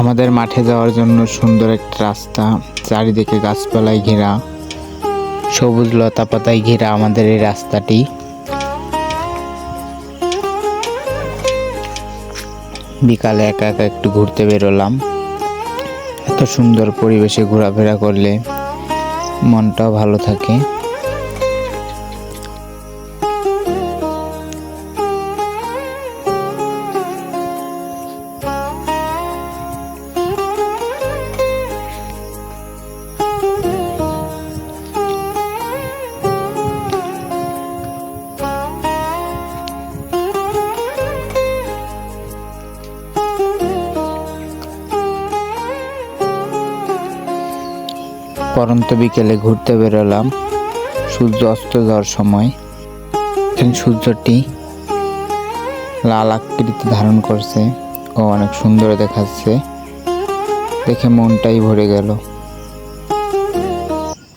আমাদের মাঠে যাওয়ার জন্য সুন্দর একটা রাস্তা, চারিদিকে গাছপালায় ঘেরা, সবুজ লতা পাতায় ঘেরা আমাদের এই রাস্তাটি। বিকালে একা একা একটু ঘুরতে বেরোলাম। এত সুন্দর পরিবেশে ঘোরাফেরা করলে মনটাও ভালো থাকে। পরন্ত বিকেলে ঘুরতে বেরোলাম সূর্য অস্ত যাওয়ার সময়। সূর্যটি লাল আকৃতি ধারণ করছে ও অনেক সুন্দর দেখাচ্ছে। দেখে মনটাই ভরে গেল।